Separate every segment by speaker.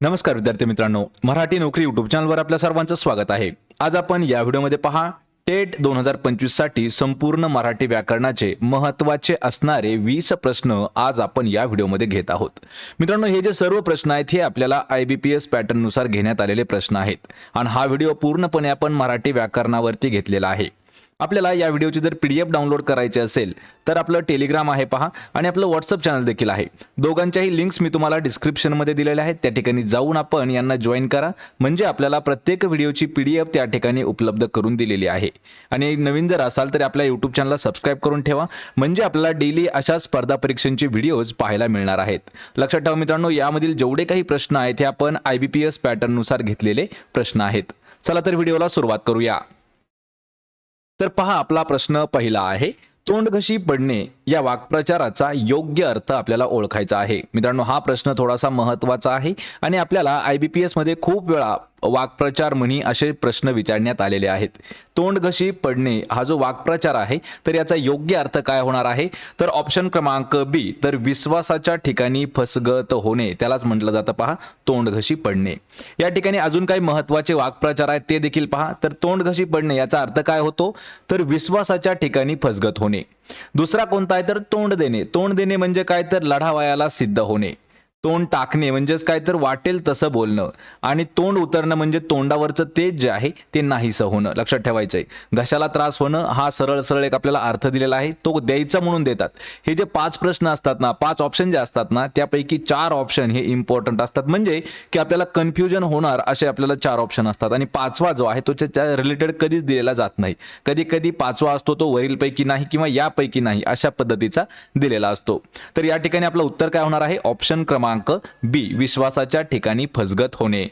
Speaker 1: नमस्कार विद्यार्थी मित्रांनो मराठी नोकरी युट्यूब चॅनलवर आपल्या सर्वांचं स्वागत आहे. आज आपण या व्हिडिओमध्ये पहा टेट दोन हजार पंचवीससाठी संपूर्ण मराठी व्याकरणाचे महत्त्वाचे असणारे वीस प्रश्न आज आपण या व्हिडिओमध्ये घेत आहोत. मित्रांनो हे जे सर्व प्रश्न आहेत हे आपल्याला आय बी पी एस पॅटर्ननुसार घेण्यात आलेले प्रश्न आहेत. आणि हा व्हिडिओ पूर्णपणे आपण मराठी व्याकरणावरती घेतलेला आहे. आपल्याला या व्हिडिओची जर पी डी एफ डाउनलोड करायची असेल तर आपलं टेलिग्राम आहे पहा आणि आपलं व्हॉट्सअप चॅनल देखील आहे. दोघांच्याही लिंक्स मी तुम्हाला डिस्क्रिप्शनमध्ये दिलेल्या आहेत. त्या ठिकाणी जाऊन आपण यांना जॉईन करा. म्हणजे आपल्याला प्रत्येक व्हिडिओची पी डी एफ त्या ठिकाणी उपलब्ध करून दिलेली आहे. आणि नवीन जर असाल तर आपल्या यूट्यूब चॅनलला सबस्क्राईब करून ठेवा. म्हणजे आपल्याला डेली अशा स्पर्धा परीक्षांचे व्हिडिओज पाहायला मिळणार आहेत. लक्षात ठेवा मित्रांनो यामधील जेवढे काही प्रश्न आहेत हे आपण आय बी पी एस पॅटर्ननुसार घेतलेले प्रश्न आहेत. चला तर व्हिडिओला सुरुवात करूया. तर पहा आपला प्रश्न पहिला आहे तोंडघशी पडणे या वाक्प्रचाराचा योग्य अर्थ आपल्याला ओळखायचा आहे. मित्रांनो हा प्रश्न थोडासा महत्त्वाचा आहे आणि आपल्याला आय बी पी एसमध्ये खूप वेळा वाक्प्रचार म्हणी असे प्रश्न विचारण्यात आलेले आहेत. तोंडघशी पडणे हा जो वाक्प्रचार आहे तर याचा योग्य अर्थ काय होणार आहे? तर ऑप्शन क्रमांक बी तर विश्वासाच्या ठिकाणी फसगत होणे त्यालाच म्हटलं जातं. पहा तोंडघशी पडणे. या ठिकाणी अजून काही महत्त्वाचे वाक्प्रचार आहेत ते देखील पहा. तर तोंडघशी पडणे याचा अर्थ काय होतो? तर विश्वासाच्या ठिकाणी फसगत होणे. दुसरा कोणता आहे? तर तोंड देणे. तोंड देणे म्हणजे काय? तर लढावयाला सिद्ध होणे. तोंड टाकणे म्हणजेच काय तर वाटेल तसं बोलणं. आणि तोंड उतरणं म्हणजे तोंडावरचं तेज जे आहे ते नाहीसं होणं. लक्षात ठेवायचं आहे घशाला त्रास होणं हा सरळ सरळ एक आपल्याला अर्थ दिलेला आहे. तो द्यायचा म्हणून देतात. हे जे पाच प्रश्न असतात ना पाच ऑप्शन जे असतात ना त्यापैकी चार ऑप्शन हे इम्पॉर्टंट असतात. म्हणजे की आपल्याला कन्फ्युजन होणार असे आपल्याला चार ऑप्शन असतात. आणि पाचवा जो आहे तो त्या रिलेटेड कधीच दिलेला जात नाही. कधी कधी पाचवा असतो तो वरीलपैकी नाही किंवा यापैकी नाही अशा पद्धतीचा दिलेला असतो. तर या ठिकाणी आपलं उत्तर काय होणार आहे? ऑप्शन क्रमांक बी विश्वासाच्या ठिकाणी फसगत होणे.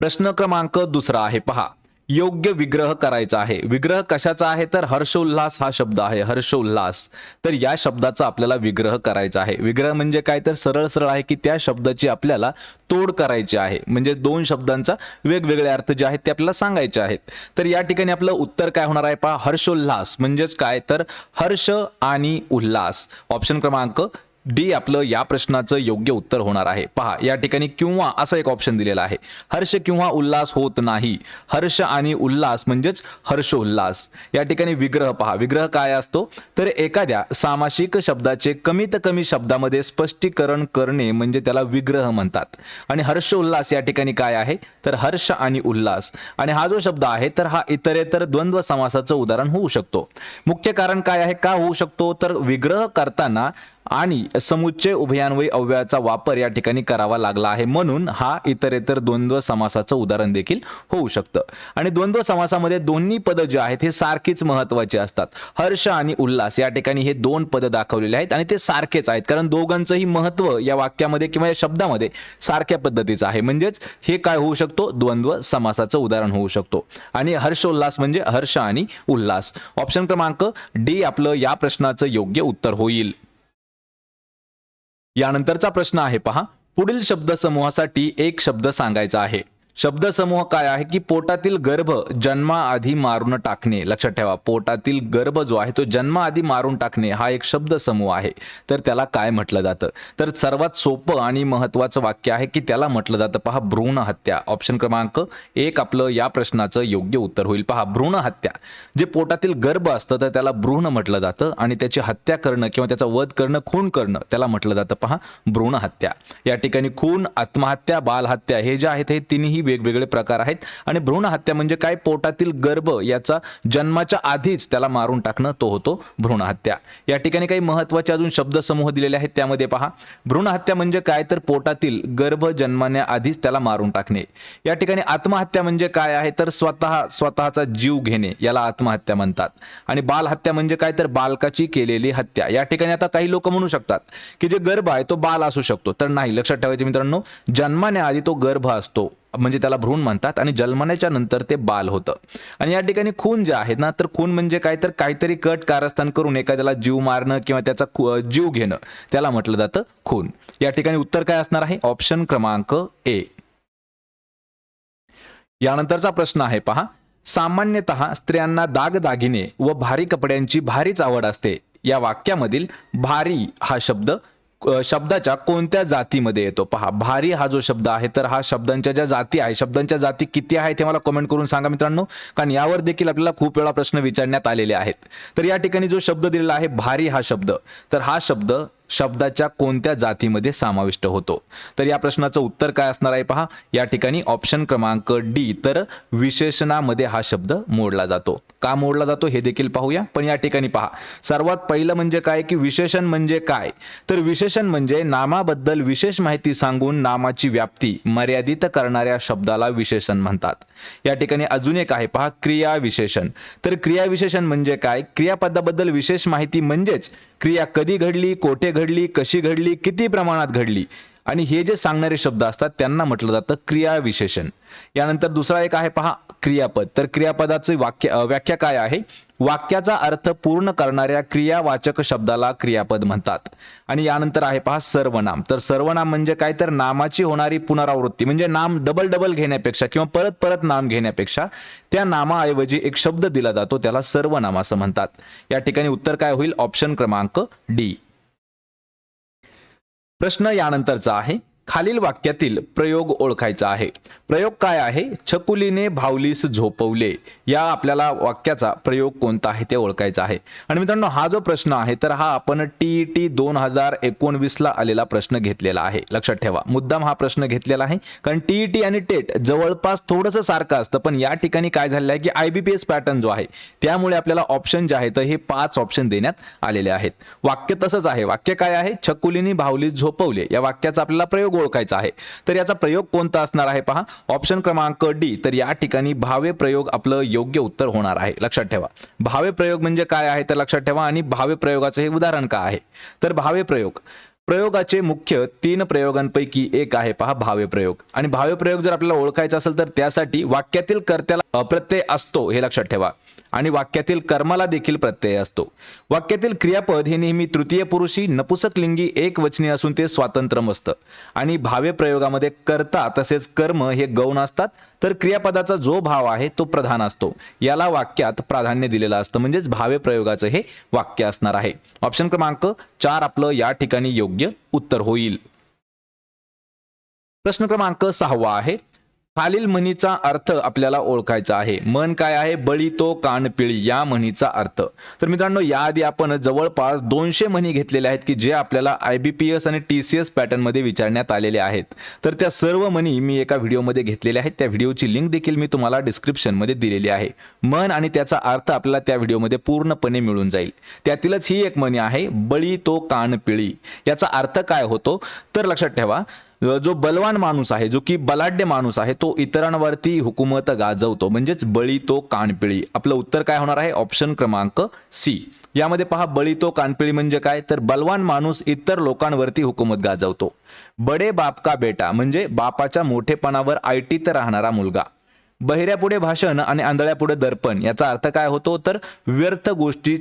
Speaker 1: प्रश्न क्रमांक दुसरा आहे पहा. योग्य विग्रह करायचा आहे. विग्रह कशाचा आहे? तर हर्षोल्लास हा शब्द आहे हर्षोल्लास. तर या शब्दाचा आपल्याला विग्रह करायचा आहे. विग्रह म्हणजे काय? तर सरळ सरळ आहे की त्या शब्दाची आपल्याला तोड करायची आहे. म्हणजे दोन शब्दांचा वेगवेगळे अर्थ जे आहेत ते आपल्याला सांगायचे आहेत. तर या ठिकाणी आपलं उत्तर काय होणार आहे? पहा हर्षोल्लास. म्हणजेच काय? तर हर्ष आणि उल्हास ऑप्शन क्रमांक डी आपलं या प्रश्नाचं योग्य उत्तर होणार आहे. पहा या ठिकाणी किंवा असं एक ऑप्शन दिलेला आहे. हर्ष किंवा उल्हास होत नाही. हर्ष आणि उल्हास म्हणजेच हर्षोल्हास. या ठिकाणी विग्रह पहा. विग्रह काय असतो? तर एखाद्या सामासिक शब्दाचे कमीत कमी शब्दामध्ये स्पष्टीकरण करणे म्हणजे त्याला विग्रह म्हणतात. आणि हर्षोल्लास या ठिकाणी काय आहे? तर हर्ष आणि उल्हास. आणि हा जो शब्द आहे तर हा इतरेतर द्वंद्व समासाचं उदाहरण होऊ शकतो. मुख्य कारण काय आहे? का होऊ शकतो? तर विग्रह करताना आणि समुच्चय उभयान्वयी अव्ययाचा वापर या ठिकाणी करावा लागला आहे. म्हणून हा इतरेतर द्वंद्व समासाचं उदाहरण देखील होऊ शकतं. आणि द्वंद्व समासामध्ये दोन्ही पदं जे आहेत हे सारखीच महत्त्वाचे असतात. हर्ष आणि उल्हास या ठिकाणी हे दोन पदं दाखवलेले आहेत आणि ते सारखेच आहेत. कारण दोघांचंही महत्त्व या वाक्यामध्ये किंवा या शब्दामध्ये सारख्या पद्धतीचं आहे. म्हणजेच हे काय होऊ शकतो? द्वंद्व समासाचं उदाहरण होऊ शकतो. आणि हर्षोल्लास म्हणजे हर्ष आणि उल्हास. ऑप्शन क्रमांक डी आपलं या प्रश्नाचं योग्य उत्तर होईल. यानंतरचा प्रश्न आहे पहा. पुढील शब्दसमूहासाठी एक शब्द सांगायचा आहे. शब्दसमूह काय आहे की पोटातील गर्भ जन्माआधी मारून टाकणे. लक्षात ठेवा पोटातील गर्भ जो आहे तो जन्माआधी मारून टाकणे हा एक शब्दसमूह आहे. तर त्याला काय म्हटलं जातं? तर सर्वात सोपं आणि महत्वाचं वाक्य आहे की त्याला म्हटलं जातं पहा भ्रूण हत्या. ऑप्शन क्रमांक एक आपलं या प्रश्नाचं योग्य उत्तर होईल. पहा भ्रूण हत्या. जे पोटातील गर्भ असतं तर त्याला भ्रूण म्हटलं जातं आणि त्याची हत्या करणं किंवा त्याचा वध करणं खून करणं त्याला म्हटलं जातं पहा भ्रूण हत्या. या ठिकाणी खून आत्महत्या बालहत्या हे जे आहेत हे तिन्ही वेगवेगळे प्रकार आहेत. आणि भ्रूण हत्या म्हणजे काय? पोटातील गर्भ याचा जन्माच्या आधीच त्याला मारून टाकणं तो होतो भ्रूण हत्या. या ठिकाणी काही महत्त्वाचे अजून शब्दसमूह दिलेले आहेत त्यामध्ये पहा. भ्रूण हत्या म्हणजे काय? तर पोटातील गर्भ जन्मण्याआधीच त्याला मारून टाकणे. या ठिकाणी आत्महत्या म्हणजे काय आहे? तर स्वतः स्वतःचा जीव घेणे याला आत्महत्या म्हणतात. आणि बालहत्या म्हणजे काय? तर बालकाची केलेली हत्या. या ठिकाणी आता काही लोक म्हणू शकतात की जे गर्भ आहे तो बाल असू शकतो. तर नाही. लक्षात ठेवायचे मित्रांनो जन्माण्याआधी तो गर्भ असतो. म्हणजे त्याला भ्रूण म्हणतात आणि जन्मण्याच्या नंतर ते बाल होतं. आणि या ठिकाणी खून जे आहेत ना तर खून म्हणजे काय? तर काहीतरी कट कारस्थान करून एखाद्याला जीव मारणं किंवा त्याचा जीव घेणं. त्याला म्हटलं जातं खून. या ठिकाणी उत्तर काय असणार आहे? ऑप्शन क्रमांक ए. यानंतरचा प्रश्न आहे पहा. सामान्यतः स्त्रियांना दागदागिने व भारी कपड्यांची भारीच आवड असते. या वाक्यामधील भारी हा शब्द शब्दाच्या कोणत्या जातीमध्ये येतो? पहा भारी हा जो शब्द आहे तर हा शब्दांच्या ज्या जाती आहे शब्दांच्या जाती किती आहेत ते मला कमेंट करून सांगा मित्रांनो. कारण यावर देखील आपल्याला खूप वेळा प्रश्न विचारण्यात आलेले आहेत. तर या ठिकाणी जो शब्द दिलेला आहे भारी हा शब्द. तर हा शब्द शब्दाच्या कोणत्या जातीमध्ये समाविष्ट होतो? तर या प्रश्नाचं उत्तर काय असणार आहे पहा. या ठिकाणी ऑप्शन क्रमांक डी तर विशेषणामध्ये हा शब्द मोडला जातो. का मोडला जातो हे देखील पाहूया. पण या ठिकाणी पहा. सर्वात पहिलं म्हणजे काय? की विशेषण म्हणजे काय? तर विशेषण म्हणजे नामाबद्दल विशेष माहिती सांगून नामाची व्याप्ती मर्यादित करणाऱ्या शब्दाला विशेषण म्हणतात. या ठिकाणी अजून एक आहे पहा. क्रिया विशेषण तर क्रिया विशेषण म्हणजे काय? क्रियापदाबद्दल विशेष माहिती म्हणजेच क्रिया कधी घडली कोठे घडली कशी घडली किती प्रमाणात घडली? आणि हे जे सांगणारे शब्द असतात त्यांना म्हटलं जातं क्रिया विशेषण. यानंतर दुसरा एक आहे पहा क्रियापद. तर क्रियापदाचे वाक्य व्याख्या काय आहे? वाक्याचा अर्थ पूर्ण करणाऱ्या क्रियावाचक शब्दाला क्रियापद म्हणतात. आणि यानंतर आहे पहा सर्वनाम. तर सर्वनाम म्हणजे काय? तर नामाची होणारी पुनरावृत्ती. म्हणजे नाम डबल डबल घेण्यापेक्षा किंवा परत परत नाम घेण्यापेक्षा त्या नामाऐवजी एक शब्द दिला जातो त्याला सर्वनाम असं म्हणतात. या ठिकाणी उत्तर काय होईल? ऑप्शन क्रमांक डी. प्रश्न यानंतरचा आहे. खालील वाक्यातील प्रयोग ओळखायचा आहे. प्रयोग काय आहे? छकुलीने भावलीस झोपवले. या आपल्याला वाक्याचा प्रयोग कोणता आहे ते ओळखायचा आहे. आणि मित्रांनो हा जो प्रश्न आहे तर हा आपण टी टी दोन हजार एकोणवीसला आलेला प्रश्न घेतलेला आहे. लक्षात ठेवा मुद्दाम हा प्रश्न घेतलेला आहे. कारण टी टी आणि टेट जवळपास थोडंसं सारखं असतं पण या ठिकाणी काय झालेलं आहे की आयबीपीएस पॅटर्न जो आहे त्यामुळे आपल्याला ऑप्शन जे आहे तर हे पाच ऑप्शन देण्यात आलेले आहेत. वाक्य तसंच आहे. वाक्य काय आहे? छकुलीने भावलीस झोपवले. या वाक्याचा आपल्याला प्रयोग ओळखायचा आहे? तर याचा प्रयोग कोणता असणार आहे पहा? ऑप्शन क्रमांक डी तर या ठिकाणी भावे प्रयोग आपलं योग्य उत्तर होणार आहे. लक्षात ठेवा. भावे प्रयोग म्हणजे काय आहे? तर लक्षात ठेवा. आणि भावे प्रयोगाचं हे उदाहरण काय आहे? तर भावे प्रयोग. प्रयोगाचे मुख्य तीन प्रयोगांपैकी एक आहे पहा भावे प्रयोग. आणि भावे प्रयोग जर आपल्याला ओळखायचा असेल तर त्यासाठी वाक्यातील कर्त्याला अप्रत्यय असतो हे लक्षात ठेवा. आणि वाक्यातील कर्माला देखील प्रत्यय असतो. वाक्यातील क्रियापद हे नेहमी तृतीय पुरुषी नपुसकलिंगी एक वचनी असून ते स्वातंत्र्य असतं. आणि भावे प्रयोगामध्ये कर्ता तसेच कर्म हे गौण असतात. तर क्रियापदाचा जो भाव आहे तो प्रधान असतो. याला वाक्यात प्राधान्य दिलेलं असतं. म्हणजेच भावे प्रयोगाचं हे वाक्य असणार आहे. ऑप्शन क्रमांक चार आपलं या ठिकाणी योग्य उत्तर होईल. प्रश्न क्रमांक सहावा आहे. खालील म्हणीचा अर्थ आपल्याला ओळखायचा आहे. मन काय आहे? बळी तो कान पिळी या म्हणीचा अर्थ. तर मित्रांनो याआधी आपण जवळपास दोनशे म्हणी घेतलेल्या आहेत की जे आपल्याला आय बी पी एस आणि टी सी एस पॅटर्नमध्ये विचारण्यात आलेले आहेत. तर त्या सर्व म्हणी मी एका व्हिडिओमध्ये घेतलेल्या आहेत. त्या व्हिडिओची लिंक देखील मी तुम्हाला डिस्क्रिप्शनमध्ये दिलेली आहे. मन आणि त्याचा अर्थ आपल्याला त्या व्हिडिओमध्ये पूर्णपणे मिळून जाईल. त्यातीलच ही एक म्हणी आहे बळी तो कान पिळी. याचा अर्थ काय होतो? तर लक्षात ठेवा जो बलवान माणूस आहे जो की बलाढ्य माणूस आहे तो इतरांवरती हुकूमत गाजवतो. म्हणजेच बळी तो कानपिळी. आपलं उत्तर काय होणार आहे? ऑप्शन क्रमांक सी यामध्ये पहा बळी तो कानपिळी म्हणजे काय? तर बलवान माणूस इतर लोकांवरती हुकूमत गाजवतो. बडे बाप का बेटा? म्हणजे बापाच्या मोठेपणावर आयटीत राहणारा मुलगा. बहिऱ्यापुढे भाषण आणि आंधळ्यापुढे दर्पण याचा अर्थ काय होतो? तर व्यर्थ गोष्टी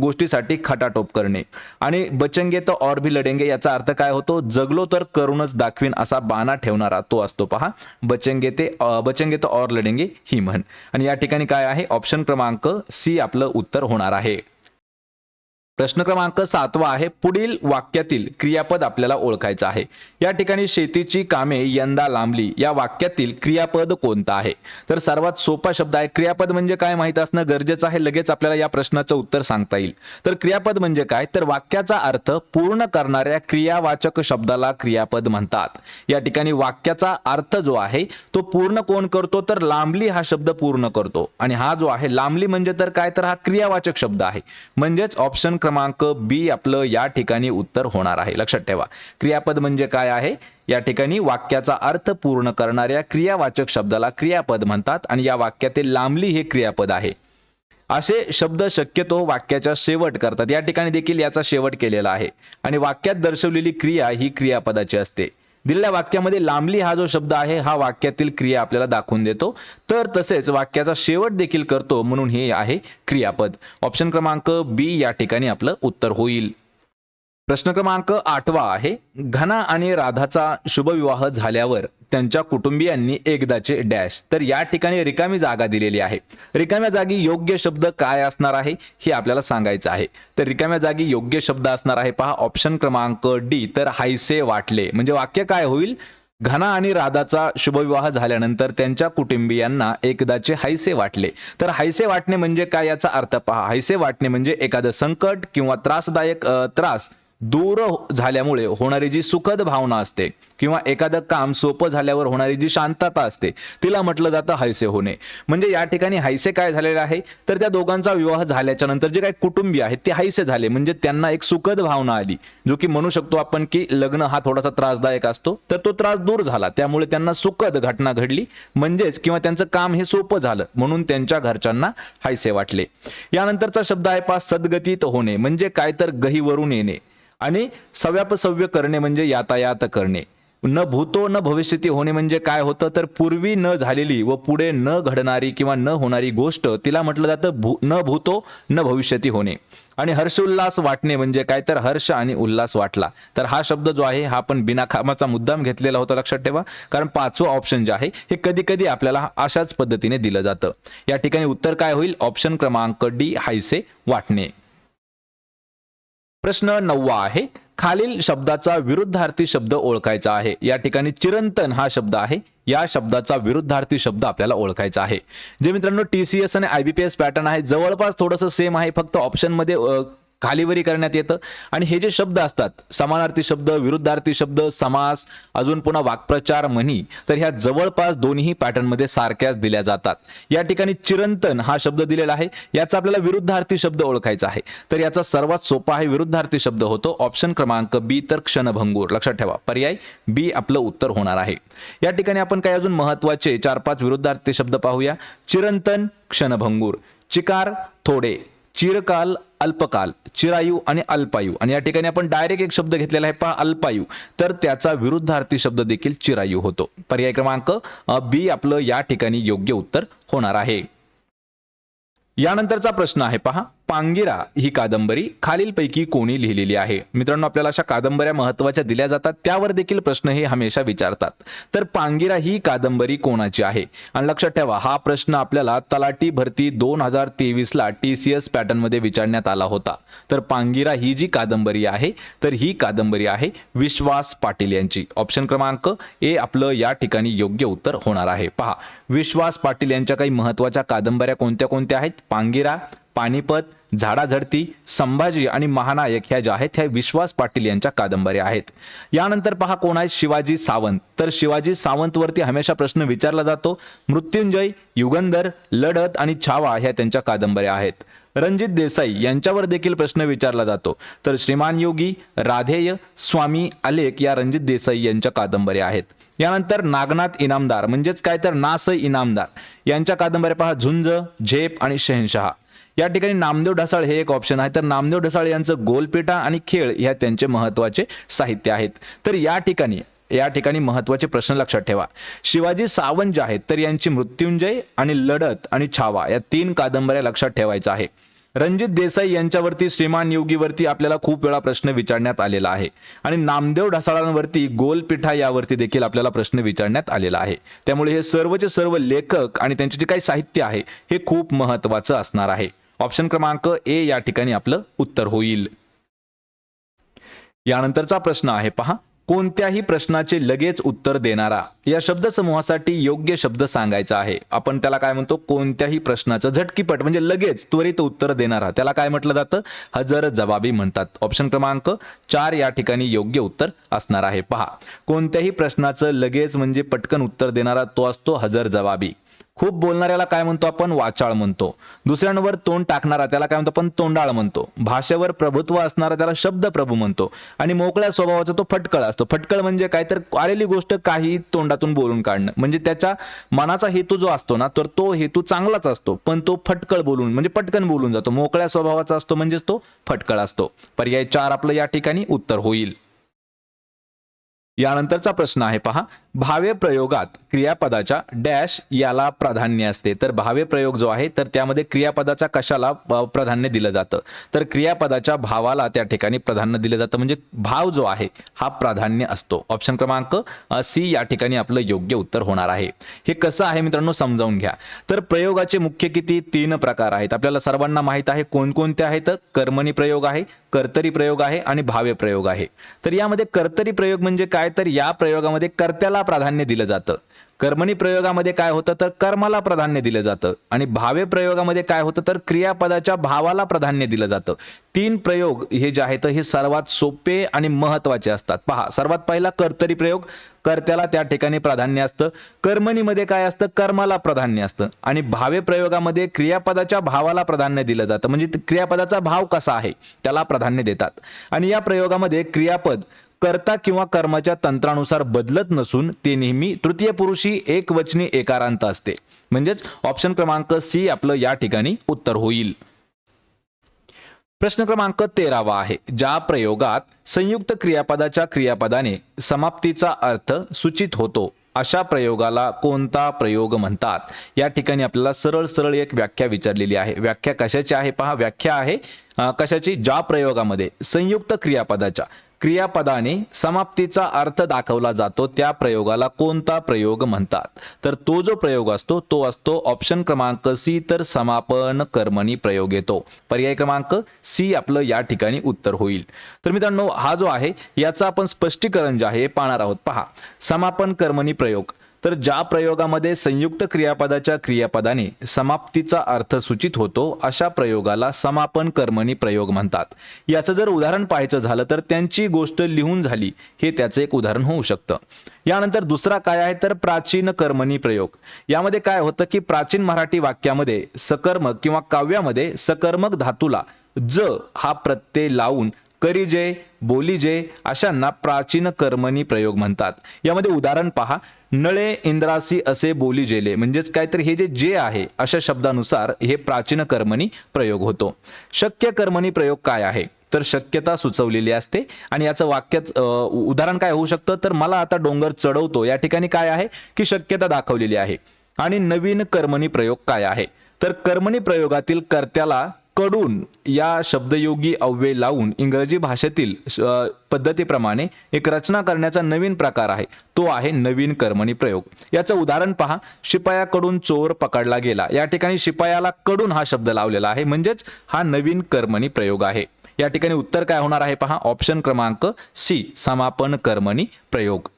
Speaker 1: गोष्टीसाठी खटाटोप करणे. आणि बचंगे तर और भी लढेंगे याचा अर्थ काय होतो? जगलो तर करूनच दाखवीन असा बाणा ठेवणारा तो असतो. पहा बचंगे ते बचंगे तर और लढेंगे ही म्हण. आणि या ठिकाणी काय आहे? ऑप्शन क्रमांक सी आपलं उत्तर होणार आहे. प्रश्न क्रमांक सातवा आहे पुढील वाक्यातील क्रियापद आपल्याला ओळखायचं आहे. या ठिकाणी शेतीची कामे यंदा लांबली. या वाक्यातील क्रियापद कोणतं आहे? तर सर्वात सोपा शब्द आहे क्रियापद म्हणजे काय माहीत असणं गरजेचं आहे लगेच आपल्याला या प्रश्नाचं उत्तर सांगता येईल. तर क्रियापद म्हणजे काय? तर वाक्याचा अर्थ पूर्ण करणाऱ्या क्रियावाचक शब्दाला क्रियापद म्हणतात. या ठिकाणी वाक्याचा अर्थ जो आहे तो पूर्ण कोण करतो? तर लांबली हा शब्द पूर्ण करतो. आणि हा जो आहे लांबली म्हणजे तर काय? तर हा क्रियावाचक शब्द आहे. म्हणजेच ऑप्शन क्रमांक बी आपलं या ठिकाणी उत्तर होणार आहे. लक्षात ठेवा. क्रियापद म्हणजे काय आहे? या ठिकाणी वाक्याचा अर्थ पूर्ण करणाऱ्या क्रियावाचक शब्दाला क्रियापद म्हणतात आणि या वाक्यातील लांबली हे क्रियापद आहे. असे शब्द शक्यतो वाक्याच्या शेवट करतात. या ठिकाणी देखील याचा शेवट केलेला आहे. आणि वाक्यात दर्शवलेली क्रिया ही क्रियापदाची असते. दिलेल्या वाक्यामध्ये लांबली हा जो शब्द आहे हा वाक्यातील क्रिया आपल्याला दाखवून देतो. तर तसेच वाक्याचा शेवट देखील करतो म्हणून हे आहे क्रियापद. ऑप्शन क्रमांक बी या ठिकाणी आपलं उत्तर होईल. प्रश्न क्रमांक आठवा आहे. घना आणि राधाचा शुभविवाह झाल्यावर त्यांच्या कुटुंबियांनी एकदाचे डॅश. तर या ठिकाणी रिकामी जागा दिलेली आहे. रिकाम्या जागी योग्य शब्द काय असणार आहे हे आपल्याला सांगायचं आहे. तर रिकाम्या जागी योग्य शब्द असणार आहे पहा ऑप्शन क्रमांक डी तर हायसे वाटले. म्हणजे वाक्य काय होईल? घना आणि राधाचा शुभविवाह झाल्यानंतर त्यांच्या कुटुंबियांना एकदाचे हायसे वाटले. तर हायसे वाटणे म्हणजे काय याचा अर्थ पहा. हायसे वाटणे म्हणजे एखादं संकट किंवा त्रासदायक त्रास. दूर हो- झाल्यामुळे होणारी जी सुखद भावना असते किंवा एखादं काम सोपं झाल्यावर होणारी जी शांतता असते तिला म्हटलं जातं हायसे होणे. म्हणजे या ठिकाणी हायसे काय झालेले आहे? तर त्या दोघांचा विवाह झाल्याच्यानंतर जे काही कुटुंबीय आहेत ते हायसे झाले. म्हणजे त्यांना एक सुखद भावना आली जो की म्हणू शकतो आपण की लग्न हा थोडासा त्रासदायक असतो. तर तो त्रास दूर झाला. त्यामुळे त्यांना सुखद घटना घडली. म्हणजेच किंवा त्यांचं काम हे सोपं झालं. म्हणून त्यांच्या घरच्यांना हायसे वाटले. यानंतरचा शब्द आहे पा सद्गतीत होणे. म्हणजे काय तर गहीवरून येणे. आणि सव्यापसव्य करणे म्हणजे यातायात करणे. न भूतो न भविष्यती होणे म्हणजे काय होतं? तर पूर्वी न झालेली व पुढे न घडणारी किंवा न होणारी गोष्ट तिला म्हटलं जातं भू न भूतो न भविष्यती होणे. आणि हर्षोल्लास वाटणे म्हणजे काय? तर हर्ष आणि उल्हास वाटला. तर हा शब्द जो आहे हा आपण बिनाखामाचा मुद्दाम घेतलेला होता लक्षात ठेवा. कारण पाचवं ऑप्शन जे आहे हे कधी कधी आपल्याला अशाच पद्धतीने दिलं जातं. या ठिकाणी उत्तर काय होईल? ऑप्शन क्रमांक डी हायसे वाटणे. प्रश्न नववा आहे खालील शब्दाचा विरुद्धार्थी शब्द ओळखायचा आहे. या ठिकाणी चिरंतन हा शब्द आहे. या शब्दाचा विरुद्धार्थी शब्द आपल्याला ओळखायचा आहे. जे मित्रांनो टीसीएस आणि आयबीपीएस पॅटर्न आहे. जवळपास थोडंसं सेम आहे. फक्त ऑप्शनमध्ये खालीवरी करण्यात येतं. आणि हे जे शब्द असतात समानार्थी शब्द विरुद्धार्थी शब्द समास अजून पुन्हा वाक्प्रचार म्हणी तर ह्या जवळपास दोन्ही पॅटर्नमध्ये सारख्याच दिल्या जातात. या ठिकाणी चिरंतन हा शब्द दिलेला आहे. याचा आपल्याला विरुद्धार्थी शब्द ओळखायचा आहे. तर याचा सर्वात सोपा आहे विरुद्धार्थी शब्द होतो. ऑप्शन क्रमांक बी तर क्षणभंगूर. लक्षात ठेवा. पर्याय बी आपलं उत्तर होणार आहे. या ठिकाणी आपण काही अजून महत्त्वाचे चार पाच विरुद्धार्थी शब्द पाहूया. चिरंतन क्षणभंगूर. चिकार थोडे. चिरकाल अल्पकाल चिरायू आणि अल्पायू. आणि या ठिकाणी आपण डायरेक्ट एक शब्द घेतलेला आहे पहा अल्पायू. तर त्याचा विरुद्धार्थी शब्द देखील चिरायू होतो. पर्याय क्रमांक बी आपलं या ठिकाणी योग्य उत्तर होणार आहे. यानंतरचा प्रश्न आहे पहा. पांगिरा ही कादंबरी खालीलपैकी कोणी लिहिलेली आहे. मित्रांनो आपल्याला अशा कादंबऱ्या महत्त्वाच्या दिल्या जातात त्यावर देखील प्रश्न हे हमेशा विचारतात. तर पांगिरा ही कादंबरी कोणाची आहे? आणि लक्षात ठेवा हा प्रश्न आपल्याला तलाठी भरती दोन हजार तेवीस ला टी सी एस पॅटर्नमध्ये विचारण्यात आला होता. तर पांगिरा ही जी कादंबरी आहे तर ही कादंबरी आहे विश्वास पाटील यांची. ऑप्शन क्रमांक ए आपलं या ठिकाणी योग्य उत्तर होणार आहे. पहा विश्वास पाटील यांच्या काही महत्त्वाच्या कादंबऱ्या कोणत्या कोणत्या आहेत? पांगिरा पानिपत झाडाझडती संभाजी आणि महानायक ह्या ज्या आहेत ह्या विश्वास पाटील यांच्या कादंबऱ्या आहेत. यानंतर पहा कोण आहेत शिवाजी सावंत. तर शिवाजी सावंतवरती हमेशा प्रश्न विचारला जातो मृत्युंजय युगंधर लढत आणि छावा ह्या त्यांच्या कादंबऱ्या आहेत. रणजित देसाई यांच्यावर देखील प्रश्न विचारला जातो. तर श्रीमान योगी राधेय स्वामी आलेख या रणजित देसाई यांच्या कादंबऱ्या आहेत. यानंतर नागनाथ इनामदार म्हणजेच काय तर नास इनामदार यांच्या कादंबऱ्या पहा. झुंज झेप आणि शहनशहा. या ठिकाणी नामदेव ढसाळ हे एक ऑप्शन आहे. तर नामदेव ढसाळ यांचं गोलपेटा आणि खेळ ह्या त्यांचे महत्त्वाचे साहित्य आहेत. तर या ठिकाणी या ठिकाणी महत्त्वाचे प्रश्न लक्षात ठेवा. शिवाजी सावंत जे आहेत तर यांची मृत्युंजय आणि लढत आणि छावा या तीन कादंबऱ्या लक्षात ठेवायचं आहे रणजित देसाई यांच्यावरती श्रीमान योगीवरती आपल्याला खूप वेळा प्रश्न विचारण्यात आलेला आहे. आणि नामदेव ढसाळांवरती गोलपिठा यावरती देखील आपल्याला प्रश्न विचारण्यात आलेला आहे. त्यामुळे हे सर्वचे सर्व लेखक आणि त्यांचे जे काही साहित्य आहे हे खूप महत्वाचं असणार आहे. ऑप्शन क्रमांक ए या ठिकाणी आपलं उत्तर होईल. यानंतरचा प्रश्न आहे पहा कोणत्याही प्रश्नाचे लगेच उत्तर देणारा या शब्दसमूहासाठी योग्य शब्द सांगायचा आहे. आपण त्याला काय म्हणतो? कोणत्याही प्रश्नाचं झटकीपट म्हणजे लगेच त्वरित उत्तर देणारा त्याला काय म्हटलं जातं? हजर जबाबी म्हणतात. ऑप्शन क्रमांक चार या ठिकाणी योग्य उत्तर असणार आहे. पहा कोणत्याही प्रश्नाचं लगेच म्हणजे पटकन उत्तर देणारा तो असतो हजर जबाबी. खूप बोलणाऱ्याला काय म्हणतो आपण? वाचाळ म्हणतो. दुसऱ्यांवर तोंड टाकणारा त्याला काय म्हणतो आपण? तोंडाळ म्हणतो. भाषेवर प्रभुत्व असणारा त्याला शब्द प्रभू म्हणतो. आणि मोकळ्या स्वभावाचा तो फटकळ असतो. फटकळ म्हणजे काय? तर आलेली गोष्ट काही तोंडातून बोलून काढणं. म्हणजे त्याच्या मनाचा हेतू जो असतो ना तर तो हेतू चांगलाच असतो. पण तो फटकळ बोलून म्हणजे पटकन बोलून जातो. मोकळ्या स्वभावाचा असतो म्हणजेच तो फटकळ असतो. पर्याय चार आपलं या ठिकाणी उत्तर होईल. यानंतरचा प्रश्न आहे पहा. भावे प्रयोगात क्रियापदाच्या डॅश याला प्राधान्य असते. तर भावे प्रयोग जो आहे तर त्यामध्ये क्रियापदाच्या कशाला प्राधान्य दिलं जातं? तर क्रियापदाच्या भावाला त्या ठिकाणी प्राधान्य दिलं जातं. म्हणजे भाव जो आहे हा प्राधान्य असतो. ऑप्शन क्रमांक सी या ठिकाणी आपलं योग्य उत्तर होणार आहे. हे कसं आहे मित्रांनो समजावून घ्या. तर प्रयोगाचे मुख्य किती? तीन प्रकार आहेत. आपल्याला सर्वांना माहीत आहे कोणकोणते आहेत? कर्मणी प्रयोग आहे कर्तरी प्रयोग आहे आणि भावे प्रयोग आहे. तर यामध्ये कर्तरी प्रयोग म्हणजे काय? तर या प्रयोगामध्ये कर्त्याला प्राधान्य दिलं जातं. कर्मणी प्रयोगामध्ये काय होतं तर कर्माला प्राधान्य दिलं जातं. आणि भावे प्रयोगामध्ये काय होतं तर क्रियापदाच्या भावाला प्राधान्य दिलं जातं. तीन प्रयोग हे जे आहेत हे सर्वात सोपे आणि महत्त्वाचे असतात. पहा सर्वात पहिला कर्तरी प्रयोग. कर्त्याला त्या ठिकाणी प्राधान्य असतं. कर्मणीमध्ये काय असतं? कर्माला प्राधान्य असतं. आणि भावे प्रयोगामध्ये क्रियापदाच्या भावाला प्राधान्य दिलं जातं. म्हणजे क्रियापदाचा भाव कसा आहे? त्याला प्राधान्य देतात. आणि या प्रयोगामध्ये क्रियापद कर्ता किंवा कर्माच्या तंत्रानुसार बदलत नसून ते नेहमी तृतीय पुरुषी एक वचनी एकारांत असते. म्हणजेच ऑप्शन क्रमांक सी आपलं या ठिकाणी उत्तर होईल. प्रश्न क्रमांक तेरावा आहे. ज्या प्रयोगात संयुक्त क्रियापदाच्या क्रियापदाने समाप्तीचा अर्थ सूचित होतो अशा प्रयोगाला कोणता प्रयोग म्हणतात? या ठिकाणी आपल्याला सरळ सरळ एक व्याख्या विचारलेली आहे. व्याख्या कशाची आहे पहा? व्याख्या आहे कशाची? ज्या प्रयोगामध्ये संयुक्त क्रियापदाच्या क्रियापदाने समाप्तीचा अर्थ दाखवला जातो. त्या प्रयोगाला कोणता प्रयोग म्हणतात? तर तो जो प्रयोग असतो तो असतो ऑप्शन क्रमांक सी तर समापन कर्मणी प्रयोग येतो. पर्याय क्रमांक सी आपलं या ठिकाणी उत्तर होईल. तर मित्रांनो हा जो आहे याचा आपण स्पष्टीकरण जे आहे पाहणार आहोत. पहा समापन कर्मणी प्रयोग. तर ज्या प्रयोगामध्ये संयुक्त क्रियापदाच्या क्रियापदाने समाप्तीचा अर्थ सूचित होतो अशा प्रयोगाला समापन कर्मणी प्रयोग म्हणतात. याचं जर उदाहरण पाहायचं झालं तर त्यांची गोष्ट लिहून झाली हे त्याचं एक उदाहरण होऊ शकतं. यानंतर दुसरा काय आहे तर प्राचीन कर्मणी प्रयोग. यामध्ये काय होतं की प्राचीन मराठी वाक्यामध्ये सकर्मक किंवा काव्यामध्ये सकर्मक धातूला ज हा प्रत्यय लावून करिजे बोलीजे अशांना प्राचीन कर्मणी प्रयोग म्हणतात. यामध्ये उदाहरण पहा. नळे इंद्रासी असे बोली जेले. म्हणजेच काहीतरी हे जे जे आहे अशा शब्दानुसार हे प्राचीन कर्मणी प्रयोग होतो. शक्य कर्मणी प्रयोग काय आहे? तर शक्यता सुचवलेली असते. आणि याचं वाक्यच उदाहरण काय होऊ शकतं? तर मला आता डोंगर चढवतो. या ठिकाणी काय आहे? की शक्यता दाखवलेली आहे. आणि नवीन कर्मणी प्रयोग काय आहे? तर कर्मणी प्रयोगातील कर्त्याला कडून या शब्दयोगी अव्यय लावून इंग्रजी भाषेतील पद्धतीप्रमाणे एक रचना करण्याचा नवीन प्रकार आहे. तो आहे नवीन कर्मणी प्रयोग. याचं उदाहरण पहा. शिपायाकडून चोर पकडला गेला. या ठिकाणी शिपायाला कडून हा शब्द लावलेला आहे. म्हणजेच हा नवीन कर्मणी प्रयोग आहे. या ठिकाणी उत्तर काय होणार आहे पहा. ऑप्शन क्रमांक सी समापन कर्मणी प्रयोग.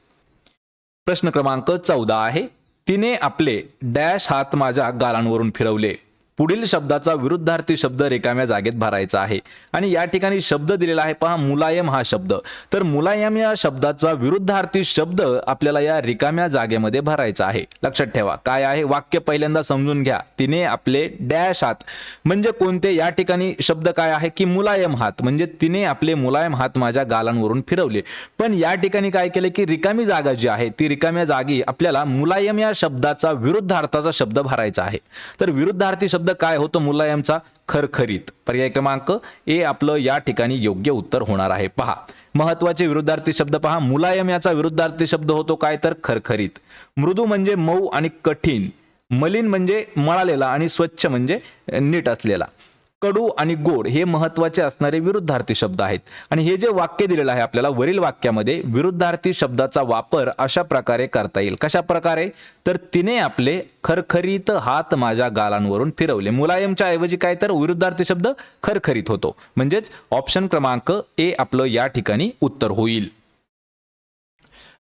Speaker 1: प्रश्न क्रमांक चौदा आहे. तिने आपले डॅश हात माझ्या गालांवरून फिरवले. पुढील शब्दाचा विरुद्धार्थी शब्द रिकाम्या जागेत भरायचा आहे. आणि या ठिकाणी शब्द दिलेला आहे पहा मुलायम हा शब्द. तर मुलायम या शब्दाचा विरुद्धार्थी शब्द आपल्याला या रिकाम्या जागेमध्ये भरायचा आहे. लक्षात ठेवा काय आहे? वाक्य पहिल्यांदा समजून घ्या. तिने आपले डॅश हात म्हणजे कोणते? या ठिकाणी शब्द काय आहे? की मुलायम हात म्हणजे तिने आपले मुलायम हात माझ्या गालांवरून फिरवले. पण या ठिकाणी काय केले की रिकामी जागा जी आहे ती रिकाम्या जागी आपल्याला मुलायम या शब्दाचा विरुद्धार्थाचा शब्द भरायचा आहे. तर विरुद्धार्थी शब्द काय होतो मुलायमचा खरखरीत. पर्याय क्रमांक ए आपलं या ठिकाणी योग्य उत्तर होणार आहे. पहा. महत्त्वाचे विरुद्धार्थी शब्द पहा. मुलायम याचा विरुद्धार्थी शब्द होतो काय तर? खरखरीत. मृदू म्हणजे मऊ आणि कठीण. मलिन म्हणजे मळालेला आणि स्वच्छ म्हणजे नीट असलेला. कडू आणि गोड हे महत्त्वाचे असणारे विरुद्धार्थी शब्द आहेत. आणि हे जे वाक्य दिलेलं आहे आपल्याला वरील वाक्यामध्ये विरुद्धार्थी शब्दाचा वापर अशा प्रकारे करता येईल. कशा प्रकारे? तर तिने आपले खरखरीत हात माझ्या गालांवरून फिरवले. मुलायमच्या ऐवजी काय तर विरुद्धार्थी शब्द खरखरीत होतो. म्हणजेच ऑप्शन क्रमांक ए आपलं या ठिकाणी उत्तर होईल.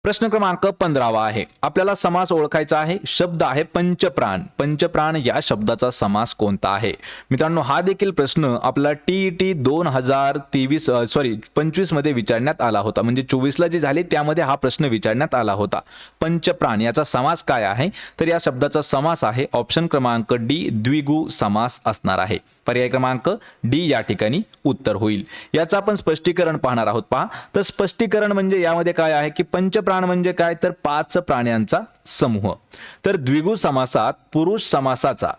Speaker 1: प्रश्न क्रमांक पंधरावा आहे. आपल्याला समास ओळखायचा आहे. शब्द आहे पंचप्राण. पंचप्राण या शब्दाचा समास कोणता आहे? मित्रांनो हा देखील प्रश्न आपला टी टी दोन हजार तेवीस सॉरी पंचवीसमध्ये विचारण्यात आला होता. म्हणजे चोवीसला जे झाले त्यामध्ये हा प्रश्न विचारण्यात आला होता. पंचप्राण याचा समास काय आहे? तर या शब्दाचा समास आहे. ऑप्शन क्रमांक डी द्विगु समास असणार आहे. पर्याय क्रमांक डी या ठिकाणी उत्तर होईल. याचं आपण स्पष्टीकरण पाहणार आहोत. पहा तर स्पष्टीकरण म्हणजे यामध्ये काय आहे की पंचप्राण म्हणजे काय? तर पाच प्राण्यांचा समूह. तर द्विगु समासात पुरुष समासाचा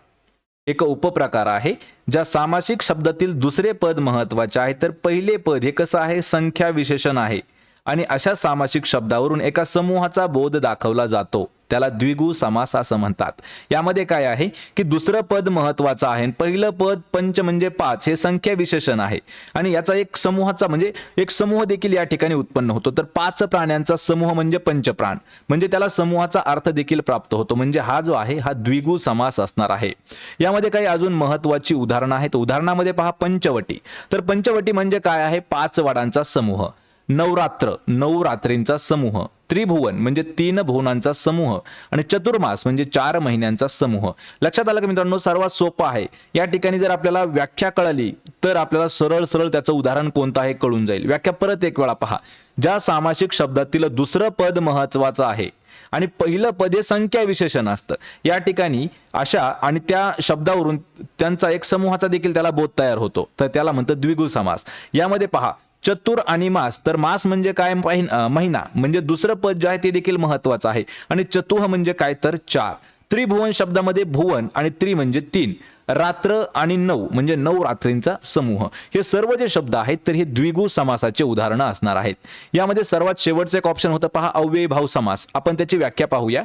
Speaker 1: एक उपप्रकार आहे ज्या सामासिक शब्दातील दुसरे पद महत्त्वाचे आहे. तर पहिले पद हे कसं आहे? संख्या विशेषण आहे. आणि अशा सामासिक शब्दावरून एका समूहाचा बोध दाखवला जातो. त्याला द्विगु समास असं म्हणतात. यामध्ये काय आहे की दुसरं पद महत्वाचं आहे आणि पहिलं पद पंच म्हणजे पाच हे संख्या विशेषण आहे. आणि याचा एक समूहाचा म्हणजे एक समूह देखील या ठिकाणी उत्पन्न होतो. तर पाच प्राण्यांचा समूह म्हणजे पंचप्राण. म्हणजे त्याला समूहाचा अर्थ देखील प्राप्त होतो. म्हणजे हा जो आहे हा द्विगु समास असणार आहे. यामध्ये काही अजून महत्वाची उदाहरणं आहेत. उदाहरणामध्ये पहा पंचवटी. तर पंचवटी म्हणजे काय आहे? पाच वाडांचा समूह. नवरात्र नऊ रात्रींचा समूह. त्रिभुवन म्हणजे तीन भुवनांचा समूह आणि चतुर्मास म्हणजे चार महिन्यांचा समूह. लक्षात आलं का मित्रांनो? सर्वात सोपं आहे. या ठिकाणी जर आपल्याला व्याख्या कळली तर आपल्याला सरळ सरळ त्याचं उदाहरण कोणतं आहे कळून जाईल. व्याख्या परत एक वेळा पहा. ज्या सामासिक शब्दातील दुसरं पद महत्वाचं आहे आणि पहिलं पद हे संख्या विशेषण असतं. या ठिकाणी अशा आणि त्या शब्दावरून त्यांचा एक समूहाचा देखील त्याला बोध तयार होतो. तर त्याला म्हणतं द्विगु समास. यामध्ये पहा चतुर आणि मास. तर मास म्हणजे काय? महिना म्हणजे दुसरं पद जे आहे ते देखील महत्वाचं आहे. आणि चतुह म्हणजे काय? तर चार. त्रिभुवन शब्दामध्ये भुवन आणि त्रि म्हणजे तीन. रात्र आणि नऊ म्हणजे नऊ रात्रींचा समूह. हे सर्व जे शब्द आहेत तर हे द्विगु समासाचे उदाहरणं असणार आहेत. यामध्ये सर्वात शेवटचं एक ऑप्शन होतं पहा अव्ययी भाव समास. आपण त्याची व्याख्या पाहूया.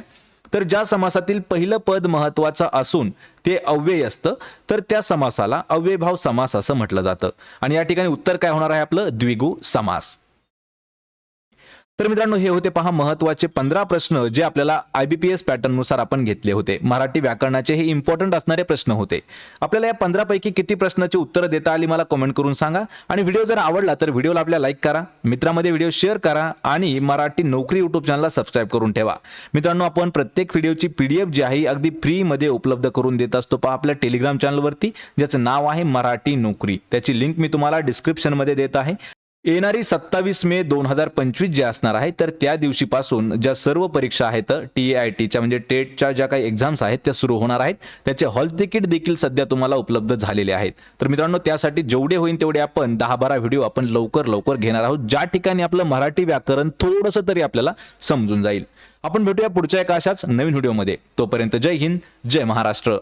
Speaker 1: तर ज्या समासातील पहिलं पद महत्वाचं असून ते अव्यय असतं. तर त्या समासाला अव्ययभाव समास असं म्हटलं जातं. आणि या ठिकाणी उत्तर काय होणार आहे आपलं? द्विगु समास. तर मित्रांनो हे होते पहा महत्त्वाचे पंधरा प्रश्न जे आपल्याला आयबीपीएस पॅटर्ननुसार आपण घेतले होते. मराठी व्याकरणाचे हे इम्पॉर्टंट असणारे प्रश्न होते. आपल्याला या पंधरा पैकी किती प्रश्नाची उत्तरं देता आली मला कमेंट करून सांगा. आणि व्हिडिओ जर आवडला तर व्हिडिओला आपल्या लाईक करा मित्रामध्ये व्हिडिओ शेअर करा आणि मराठी नोकरी युट्यूब चॅनलला सबस्क्राईब करून ठेवा. मित्रांनो आपण प्रत्येक व्हिडिओची पीडीएफ जी आहे अगदी फ्रीमध्ये उपलब्ध करून देत असतो पहा आपल्या टेलिग्राम चॅनलवरती ज्याचं नाव आहे मराठी नोकरी. त्याची लिंक मी तुम्हाला डिस्क्रिप्शनमध्ये देत आहे. येणारी सत्तावीस मे दोन हजार पंचवीस जे असणार आहे तर त्या दिवशीपासून ज्या सर्व परीक्षा आहेत टी आय टीच्या म्हणजे टेटच्या ज्या काही एक्झाम्स आहेत त्या सुरू होणार आहेत. त्याचे हॉल तिकीट देखील सध्या तुम्हाला उपलब्ध झालेले आहेत. तर मित्रांनो त्यासाठी जेवढे होईल तेवढे आपण दहा बारा व्हिडिओ आपण लवकर लवकर घेणार आहोत ज्या ठिकाणी आपलं मराठी व्याकरण थोडंसं तरी आपल्याला समजून जाईल. आपण भेटूया पुढच्या एका अशाच नवीन व्हिडिओमध्ये. तोपर्यंत जय हिंद जय महाराष्ट्र.